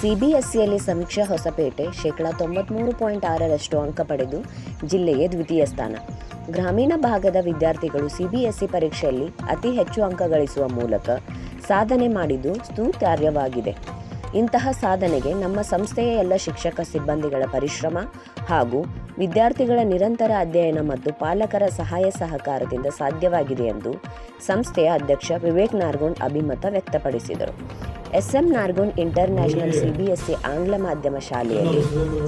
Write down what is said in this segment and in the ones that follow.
ಸಿಬಿಎಸ್ಇಯಲ್ಲಿ ಸಮೀಕ್ಷಾ ಹೊಸಪೇಟೆ ಶೇಕಡಾ ತೊಂಬತ್ಮೂರು ಪಾಯಿಂಟ್ ಆರರಷ್ಟು ಅಂಕ ಪಡೆದು ಜಿಲ್ಲೆಯ ದ್ವಿತೀಯ ಸ್ಥಾನ. ಗ್ರಾಮೀಣ ಭಾಗದ ವಿದ್ಯಾರ್ಥಿಗಳು ಸಿಬಿಎಸ್ಇ ಪರೀಕ್ಷೆಯಲ್ಲಿ ಅತಿ ಹೆಚ್ಚು ಅಂಕ ಗಳಿಸುವ ಮೂಲಕ ಸಾಧನೆ ಮಾಡಿದ್ದು ಸ್ತುತಾರ್ಯವಾಗಿದೆ ಇಂತಹ ಸಾಧನೆಗೆ ನಮ್ಮ ಸಂಸ್ಥೆಯ ಎಲ್ಲ ಶಿಕ್ಷಕ ಸಿಬ್ಬಂದಿಗಳ ಪರಿಶ್ರಮ ಹಾಗೂ ವಿದ್ಯಾರ್ಥಿಗಳ ನಿರಂತರ ಅಧ್ಯಯನ ಮತ್ತು ಪಾಲಕರ ಸಹಾಯ ಸಹಕಾರದಿಂದ ಸಾಧ್ಯವಾಗಿದೆ ಎಂದು ಸಂಸ್ಥೆಯ ಅಧ್ಯಕ್ಷ ವಿವೇಕ್ ನಾರ್ಗೋಂಡ್ ಅಭಿಮತ ವ್ಯಕ್ತಪಡಿಸಿದರು. ಎಸ್ಎಂ ನಾರ್ಗೋಂಡ್ ಇಂಟರ್ನ್ಯಾಷನಲ್ ಸಿಬಿಎಸ್ಇ ಆಂಗ್ಲ ಮಾಧ್ಯಮ ಶಾಲೆಯಲ್ಲಿ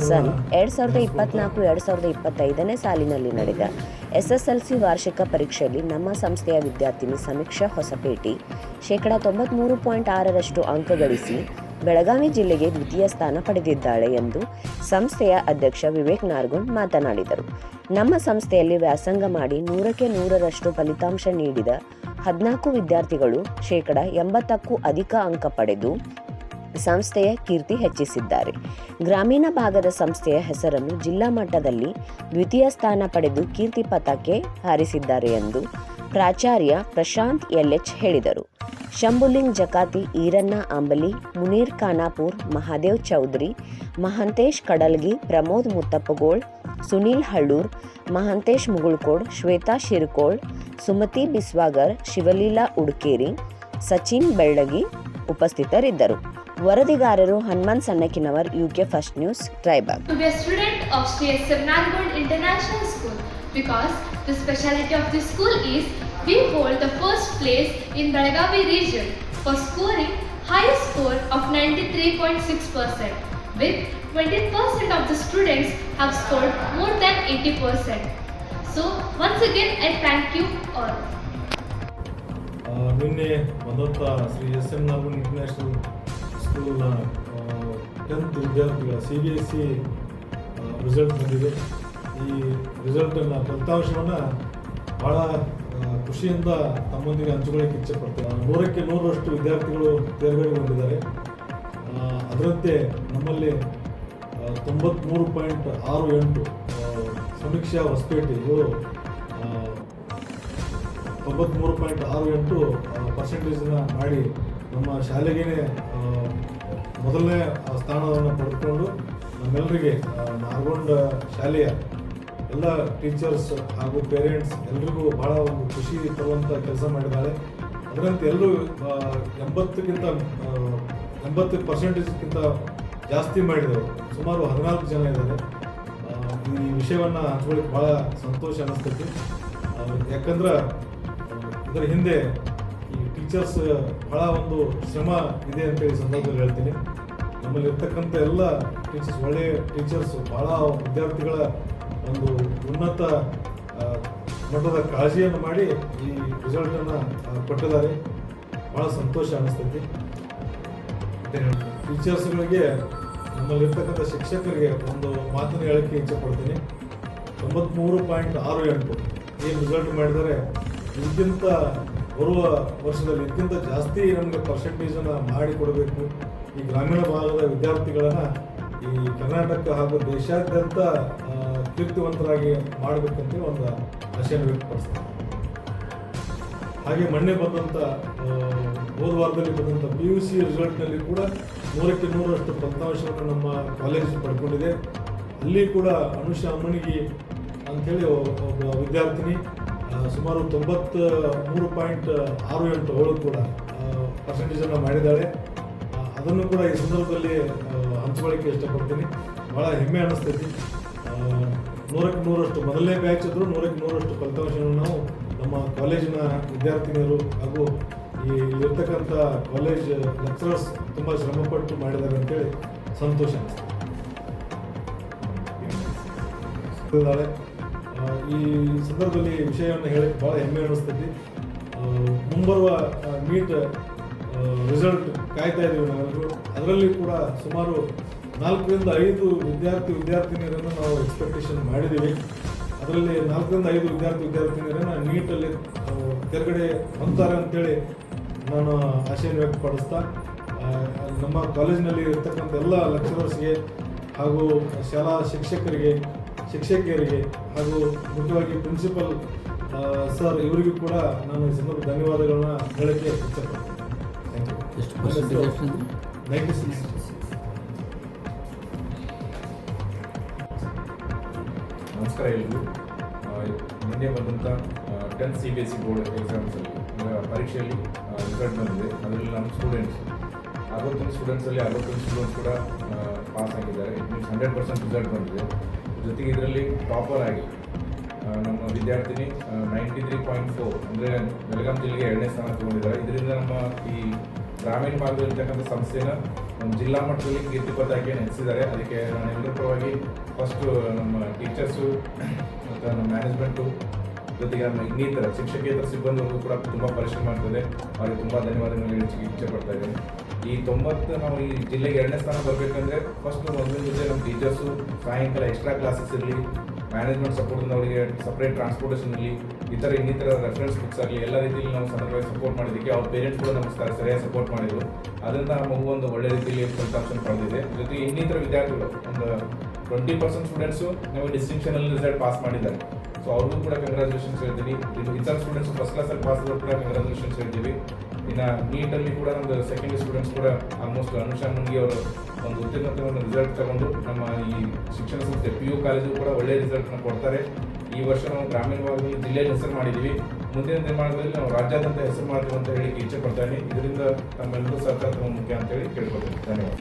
ಸನ್ ಎರಡು ಸಾವಿರದ ಇಪ್ಪತ್ನಾಲ್ಕು, ಎರಡು ಸಾವಿರದ ಇಪ್ಪತ್ತೈದನೇ ಸಾಲಿನಲ್ಲಿ ನಡೆದ ಎಸ್ಎಸ್ಎಲ್ಸಿ ವಾರ್ಷಿಕ ಪರೀಕ್ಷೆಯಲ್ಲಿ ನಮ್ಮ ಸಂಸ್ಥೆಯ ವಿದ್ಯಾರ್ಥಿನಿ ಸಮೀಕ್ಷಾ ಹೊಸಪೇಟಿ ಶೇಕಡ ತೊಂಬತ್ಮೂರು ಪಾಯಿಂಟ್ ಆರರಷ್ಟು ಅಂಕ ಗಳಿಸಿ ಬೆಳಗಾವಿ ಜಿಲ್ಲೆಗೆ ದ್ವಿತೀಯ ಸ್ಥಾನ ಪಡೆದಿದ್ದಾಳೆ ಎಂದು ಸಂಸ್ಥೆಯ ಅಧ್ಯಕ್ಷ ವಿವೇಕ್ ನಾರ್ಗುಂಡ್ ಮಾತನಾಡಿದರು. ನಮ್ಮ ಸಂಸ್ಥೆಯಲ್ಲಿ ವ್ಯಾಸಂಗ ಮಾಡಿ ನೂರಕ್ಕೆ ನೂರರಷ್ಟು ಫಲಿತಾಂಶ ನೀಡಿದ ಹದಿನಾಲ್ಕು ವಿದ್ಯಾರ್ಥಿಗಳು ಶೇಕಡ ಎಂಬತ್ತಕ್ಕೂ ಅಧಿಕ ಅಂಕ ಪಡೆದು ಸಂಸ್ಥೆಯ ಕೀರ್ತಿ ಹೆಚ್ಚಿಸಿದ್ದಾರೆ. ಗ್ರಾಮೀಣ ಭಾಗದ ಸಂಸ್ಥೆಯ ಹೆಸರನ್ನು ಜಿಲ್ಲಾ ಮಟ್ಟದಲ್ಲಿ ದ್ವಿತೀಯ ಸ್ಥಾನ ಪಡೆದು ಕೀರ್ತಿ ಪಥಕ್ಕೆ ಹಾರಿಸಿದ್ದಾರೆ ಎಂದು ಪ್ರಾಚಾರ್ಯ ಪ್ರಶಾಂತ್ ಎಲ್ಎಚ್ ಹೇಳಿದರು. ಶಂಭುಲಿಂಗ್ ಜಕಾತಿ ಈರಣ್ಣ ಅಂಬಲಿ, ಮುನೀರ್ ಖಾನಾಪುರ್, ಮಹಾದೇವ್ ಚೌಧರಿ, ಮಹಂತೇಶ್ ಕಡಲ್ಗಿ, ಪ್ರಮೋದ್ ಮುತ್ತಪ್ಪಗೋಳ್, ಸುನೀಲ್ ಹಳ್ಳೂರ್, ಮಹಂತೇಶ್ ಮುಗುಳ್ಕೋಡ್, ಶ್ವೇತಾ ಶಿರ್ಕೋಳ್, ಸುಮತಿ ಬಿಸ್ವಾಗರ್, ಶಿವಲೀಲಾ ಉಡ್ಕೇರಿ, ಸಚಿನ್ ಬೆಳ್ಳಗಿ ಉಪಸ್ಥಿತರಿದ್ದರು. ವರದಿಗಾರರು Hanumanth Sannakinavar, UK first news ಟ್ರೈಬಾಗ್ to be a student of Sri S.M. Nalgond International School because the specialty of this school is we hold the first place in Belagavi region for scoring highest score of 93.6% with 20% of the students have scored more than 80%. So once again I thank you all. ಆ, ನಿನ್ನೆ ಬಂದಂಥ Shri S M Norman international ಸ್ಕೂಲ್ನ tenth ವಿದ್ಯಾರ್ಥಿಗಳ C B S C result ಬಂದಿದೆ ಈ ರಿಸಲ್ಟನ್ನು ಫಲಿತಾಂಶವನ್ನು ಭಾಳ ಖುಷಿಯಿಂದ ತಮ್ಮೊಂದಿಗೆ ಹಂಚಿಕೊಳ್ಳಕ್ಕೆ ಇಚ್ಛೆ ಪಡ್ತೇವೆ ನೂರಕ್ಕೆ ನೂರರಷ್ಟು ವಿದ್ಯಾರ್ಥಿಗಳು ತೇರ್ಗಡೆಗೊಂಡಿದ್ದಾರೆ ಅದರಂತೆ ನಮ್ಮಲ್ಲಿ ತೊಂಬತ್ತ್ಮೂರು ಪಾಯಿಂಟ್ ಆರು ಎಂಟು ಸಮೀಕ್ಷಾ ಹೊಸಪೇಟೆ ಇವರು ತೊಂಬತ್ತ್ಮೂರು ಪಾಯಿಂಟ್ ಆರು ಎಂಟು ಪರ್ಸೆಂಟೇಜನ್ನ ಮಾಡಿ ನಮ್ಮ ಶಾಲೆಗೇ ಮೊದಲನೇ ಸ್ಥಾನವನ್ನು ಪಡೆದುಕೊಂಡು ನಮ್ಮೆಲ್ಲರಿಗೆ ನಾರ್ಗೊಂಡ ಶಾಲೆಯ ಎಲ್ಲ ಟೀಚರ್ಸ್ ಹಾಗೂ ಪೇರೆಂಟ್ಸ್ ಎಲ್ರಿಗೂ ಬಹಳ ಒಂದು ಖುಷಿ ತರುವಂಥ ಕೆಲಸ ಮಾಡಿದ್ದಾರೆ ಅದರಂತೆ ಎಲ್ಲರೂ ಎಂಬತ್ತಕ್ಕಿಂತ ಎಂಬತ್ತು ಪರ್ಸೆಂಟೇಜ್ಗಿಂತ ಜಾಸ್ತಿ ಮಾಡಿದರು ಸುಮಾರು ಹದಿನಾಲ್ಕು ಜನ ಇದ್ದಾರೆ. ಈ ವಿಷಯವನ್ನು ಹಂಚ್ಕೊಳ್ಳಿಕ್ಕೆ ಭಾಳ ಸಂತೋಷ ಅನ್ನಿಸ್ತೈತಿ. ಯಾಕಂದ್ರೆ, ಇದರ ಹಿಂದೆ ಈ ಟೀಚರ್ಸ್ ಭಾಳ ಒಂದು ಶ್ರಮ ಇದೆ ಅಂತೇಳಿ ಸಂದರ್ಭದಲ್ಲಿ ಹೇಳ್ತೀನಿ. ನಮ್ಮಲ್ಲಿ ಇರ್ತಕ್ಕಂಥ ಎಲ್ಲ ಟೀಚರ್ಸ್ ಒಳ್ಳೆಯ ಟೀಚರ್ಸ್ ಭಾಳ ವಿದ್ಯಾರ್ಥಿಗಳ ಒಂದು ಉನ್ನತ ಮಟ್ಟದ ಕಾಳಜಿಯನ್ನು ಮಾಡಿ ಈ ರಿಸಲ್ಟನ್ನು ಕೊಟ್ಟಿದ್ದಾರೆ. ಭಾಳ ಸಂತೋಷ ಅನ್ನಿಸ್ತೈತಿ ಟೀಚರ್ಸ್ಗಳಿಗೆ ನಮ್ಮಲ್ಲಿರ್ತಕ್ಕಂಥ ಶಿಕ್ಷಕರಿಗೆ ಒಂದು ಮಾತನ್ನು ಹೇಳೋಕ್ಕೆ ಇಚ್ಛೆ ಪಡ್ತೀನಿ ತೊಂಬತ್ಮೂರು ಪಾಯಿಂಟ್ ಆರು ಎಂಟು ಏನು ರಿಸಲ್ಟ್ ಮಾಡಿದರೆ ಇದಕ್ಕಿಂತ ಬರುವ ವರ್ಷದಲ್ಲಿ ಇದಕ್ಕಿಂತ ಜಾಸ್ತಿ ನಮಗೆ ಪರ್ಸೆಂಟೇಜನ್ನು ಮಾಡಿ ಕೊಡಬೇಕು. ಈ ಗ್ರಾಮೀಣ ಭಾಗದ ವಿದ್ಯಾರ್ಥಿಗಳನ್ನು ಈ ಕರ್ನಾಟಕ ಹಾಗೂ ದೇಶಾದ್ಯಂತ ಆ, ಕೀರ್ತಿವಂತರಾಗಿ ಮಾಡಬೇಕಂತ ಒಂದು ಆಶೆಯನ್ನು ವ್ಯಕ್ತಪಡಿಸ್ತಾರೆ ಹಾಗೆ ಮೊನ್ನೆ ಬಂದಂಥ ಹೋದ ವಾರದಲ್ಲಿ ಬಂದಂಥ ಪಿ ಯು ಸಿ ರಿಸಲ್ಟ್ನಲ್ಲಿ ಕೂಡ ನೂರಕ್ಕೆ ನೂರರಷ್ಟು ಫಲಿತಾಂಶವನ್ನು ನಮ್ಮ ಕಾಲೇಜ್ ಪಡ್ಕೊಂಡಿದೆ. ಅಲ್ಲಿ ಕೂಡ ಅನುಷಾ ಅಮ್ಮನಿಗೆ ಅಂಥೇಳಿ ಒಬ್ಬ ವಿದ್ಯಾರ್ಥಿನಿ ಸುಮಾರು ತೊಂಬತ್ತ ಮೂರು ಪಾಯಿಂಟ್ ಆರು ಎಂಟು ಅವಳು ಕೂಡ ಪರ್ಸೆಂಟೇಜನ್ನು ಮಾಡಿದ್ದಾಳೆ. ಅದನ್ನು ಕೂಡ ಈ ಸಂದರ್ಭದಲ್ಲಿ ಹಂಚ್ಕೊಳ್ಳೋಕ್ಕೆ ಇಷ್ಟಪಡ್ತೀನಿ. ಭಾಳ ಹೆಮ್ಮೆ ಅನ್ನಿಸ್ತೈತಿ ನೂರಕ್ಕೆ ನೂರಷ್ಟು ಮೊದಲನೇ ಬ್ಯಾಚ್ ಇದ್ರು ನೂರಕ್ಕೆ ನೂರಷ್ಟು ಫಲಿತಾಂಶವನ್ನು ನಾವು ನಮ್ಮ ಕಾಲೇಜಿನ ವಿದ್ಯಾರ್ಥಿನಿಯರು ಹಾಗೂ ಈ ಇಲ್ಲಿರ್ತಕ್ಕಂಥ ಕಾಲೇಜ್ ಲೆಕ್ಚರರ್ಸ್ ತುಂಬ ಶ್ರಮಪಟ್ಟು ಮಾಡಿದ್ದಾರೆ ಅಂತೇಳಿ ಸಂತೋಷ ಅನಿಸ್ತದೆ ಈ ಸಂದರ್ಭದಲ್ಲಿ ವಿಷಯವನ್ನು ಹೇಳಕ್ಕೆ ಭಾಳ ಹೆಮ್ಮೆ ಅನ್ನಿಸ್ತೈತಿ ಮುಂಬರುವ ನೀಟ್ ರಿಸಲ್ಟ್ ಕಾಯ್ತಾ ಇದ್ದೀವಿ ನಾವೆಲ್ಲರೂ ಅದರಲ್ಲಿ ಕೂಡ ಸುಮಾರು ನಾಲ್ಕರಿಂದ ಐದು ವಿದ್ಯಾರ್ಥಿ ವಿದ್ಯಾರ್ಥಿನಿಯರನ್ನು ನಾವು ಎಕ್ಸ್ಪೆಕ್ಟೇಷನ್ ಮಾಡಿದ್ದೀವಿ. ಅದರಲ್ಲಿ ನಾಲ್ಕರಿಂದ ಐದು ವಿದ್ಯಾರ್ಥಿ ವಿದ್ಯಾರ್ಥಿನಿಯರನ್ನು ನೀಟಲ್ಲಿ ತೆರೆಗಡೆ ಹೊಂತಾರೆ ಹೊಂದ್ತಾರೆ ಅಂತೇಳಿ ನಾನು ಆಶಯ ವ್ಯಕ್ತಪಡಿಸ್ತಾ ನಮ್ಮ ಕಾಲೇಜಿನಲ್ಲಿ ಇರ್ತಕ್ಕಂಥ ಎಲ್ಲ ಲೆಕ್ಚರರ್ಸ್ಗೆ ಹಾಗೂ ಶಾಲಾ ಶಿಕ್ಷಕರಿಗೆ ಶಿಕ್ಷಕಿಯರಿಗೆ ಹಾಗೂ ಮುಖ್ಯವಾಗಿ ಪ್ರಿನ್ಸಿಪಲ್ ಸರ್ ಇವರಿಗೂ ಕೂಡ ನಾನು ಈ ಸಂದರ್ಭ ಧನ್ಯವಾದಗಳನ್ನ ಹೇಳಕ್ಕೆ ಇಷ್ಟಪಡ್ತೀನಿ ಥ್ಯಾಂಕ್ ಯು ನೈಂಟಿ ಸಿಕ್ಸ್ ನಮಸ್ಕಾರ ಎಲ್ರಿಗೂ ನಿನ್ನೆ ಬಂದಂಥ tenth C B S C board ಎಕ್ಸಾಮ್ಸಲ್ಲಿ ಪರೀಕ್ಷೆಯಲ್ಲಿ ರಿಸಲ್ಟ್ ಬಂದಿದೆ. ಅದರಲ್ಲಿ ನಮ್ಮ ಸ್ಟೂಡೆಂಟ್ಸ್ ಅರವತ್ತೊಂದು ಸ್ಟೂಡೆಂಟ್ಸಲ್ಲಿ ಅರವತ್ತೊಂದು ಸ್ಟೂಡೆಂಟ್ಸ್ ಕೂಡ ಪಾಸ್ ಆಗಿದ್ದಾರೆ. ಮೀನ್ಸ್ ಹಂಡ್ರೆಡ್ ಪರ್ಸೆಂಟ್ ರಿಸಲ್ಟ್ ಬಂದಿದೆ. ಜೊತೆಗೆ ಇದರಲ್ಲಿ ಟಾಪರ್ ಆಗಿ ನಮ್ಮ ವಿದ್ಯಾರ್ಥಿನಿ ನೈಂಟಿ ತ್ರೀ ಪಾಯಿಂಟ್ ಫೋರ್ ಅಂದರೆ ಬೆಳಗಾಂ ಜಿಲ್ಲೆಗೆ ಎರಡನೇ ಸ್ಥಾನ ತಗೊಂಡಿದ್ದಾರೆ. ಇದರಿಂದ ನಮ್ಮ ಈ ಗ್ರಾಮೀಣ ಭಾಗದಲ್ಲಿರ್ತಕ್ಕಂಥ ಸಂಸ್ಥೆನ ನಮ್ಮ ಜಿಲ್ಲಾ ಮಟ್ಟದಲ್ಲಿ ಕೀರ್ತಿ ಪತಾಕೆ ನೆಲೆಸಿದ್ದಾರೆ ಅದಕ್ಕೆ ನಾನು ಎಲ್ಲರ ಫಸ್ಟು ನಮ್ಮ ಟೀಚರ್ಸು ಮತ್ತು ನಮ್ಮ ಮ್ಯಾನೇಜ್ಮೆಂಟು ಜೊತೆಗೆ ನಮ್ಮ ಇನ್ನಿತರ ಶಿಕ್ಷಕೇತರ ಸಿಬ್ಬಂದಿಗಳು ಕೂಡ ತುಂಬ ಪರಿಶ್ರಮ ಮಾಡ್ತದೆ ಅವರಿಗೆ ತುಂಬ ಧನ್ಯವಾದಗಳು ಹೆಚ್ಚಿಗೆ ಇಚ್ಛೆ ಪಡ್ತಾ ಇದ್ದೇನೆ. ಈ ತೊಂಬತ್ತು ನಾವು ಈ ಜಿಲ್ಲೆಗೆ ಎರಡನೇ ಸ್ಥಾನ ಬರಬೇಕಂದ್ರೆ ಫಸ್ಟ್ ಮೊದಲಿನ ಜೊತೆ ನಮ್ಮ ಟೀಚರ್ಸು ಸಾಯಂಕಾಲ ಎಕ್ಸ್ಟ್ರಾ ಕ್ಲಾಸಸ್ ಇರಲಿ. ಮ್ಯಾನೇಜ್ಮೆಂಟ್ ಸಪೋರ್ಟಿಂದ ಅವರಿಗೆ ಸಪ್ರೇಟ್ ಟ್ರಾನ್ಸ್ಪೋರ್ಟೇಷನ್ ಇರಲಿ ಈ ಥರ ಇನ್ನಿತರ ರೆಫರೆನ್ಸ್ ಬುಕ್ಸ್ ಆಗಲಿ, ಎಲ್ಲ ರೀತಿಯಲ್ಲಿ ನಾವು ಸಂದರ್ಭವಾಗಿ ಸಪೋರ್ಟ್ ಮಾಡಿದ್ದಕ್ಕೆ ಅವ್ರ ಪೇರೆಂಟ್ಸ್ ಕೂಡ ನಮಸ್ಕಾರ ಸರಿಯಾಗಿ ಸಪೋರ್ಟ್ ಮಾಡಿದರು. ಅದರಿಂದ ಆ ಮಗು ಒಂದು ಒಳ್ಳೆ ರೀತಿಯಲ್ಲಿ ಫಲಿತಾಂಶ ಪಡೆದಿದೆ. ಜೊತೆಗೆ ಇನ್ನಿತರ ವಿದ್ಯಾರ್ಥಿಗಳು, ಒಂದು ಟ್ವೆಂಟಿ ಪರ್ಸೆಂಟ್ ಸ್ಟೂಡೆಂಟ್ಸು ನಮಗೆ ಡಿಸ್ಟಿಂಕ್ಷನಲ್ಲಿ ರಿಸಲ್ಟ್ ಪಾಸ್ ಮಾಡಿದ್ದಾರೆ. ಸೊ ಅವ್ರಿಗೂ ಕೂಡ ಕಂಗ್ರ್ಯಾಚುಲೇಷನ್ಸ್ ಹೇಳ್ತೀನಿ. ಇನ್ನು ಇತರ ಸ್ಟೂಡೆಂಟ್ಸ್ ಫಸ್ಟ್ ಕ್ಲಾಸಲ್ಲಿ ಪಾಸ್ ಕೂಡ ಕಂಗ್ರ್ಯಾಚುಲೇಷನ್ಸ್ ಹೇಳ್ತೀವಿ. ಇನ್ನು ನೀಟಲ್ಲಿ ಕೂಡ ನಮ್ಮದು ಸೆಕೆಂಡ್ ಸ್ಟೂಡೆಂಟ್ಸ್ ಕೂಡ ಆಲ್ಮೋಸ್ಟ್ ಅನುಷಾ ಮುನ್ಗಿ ಅವರು ಒಂದು ಉತ್ತೀರ್ಣತೆ ಒಂದು ರಿಸಲ್ಟ್ ತಗೊಂಡು ನಮ್ಮ ಈ ಶಿಕ್ಷಣ ಸಂಸ್ಥೆ ಪಿ ಯು ಕಾಲೇಜು ಕೂಡ ಒಳ್ಳೆಯ ರಿಸಲ್ಟ್ನ ಕೊಡ್ತಾರೆ. ಈ ವರ್ಷ ನಾವು ಗ್ರಾಮೀಣ ಭಾಗದಲ್ಲಿ ಜಿಲ್ಲೆಯಲ್ಲಿ ಹೆಸರು ಮಾಡಿದ್ದೀವಿ ಮುಂದಿನ ದಿನಮಾನದಲ್ಲಿ ನಾವು ರಾಜ್ಯಾದ್ಯಂತ ಹೆಸರು ಮಾಡ್ತೀವಿ ಅಂತ ಹೇಳಿ ಇಚ್ಛೆ ಪಡ್ತಾ ಇದರಿಂದ ತಮ್ಮೆಲ್ಲರೂ ಸರ್ಕಾರ ಮುಖ್ಯ ಅಂತೇಳಿ ಕೇಳ್ಕೊಳ್ತೀನಿ. ಧನ್ಯವಾದ.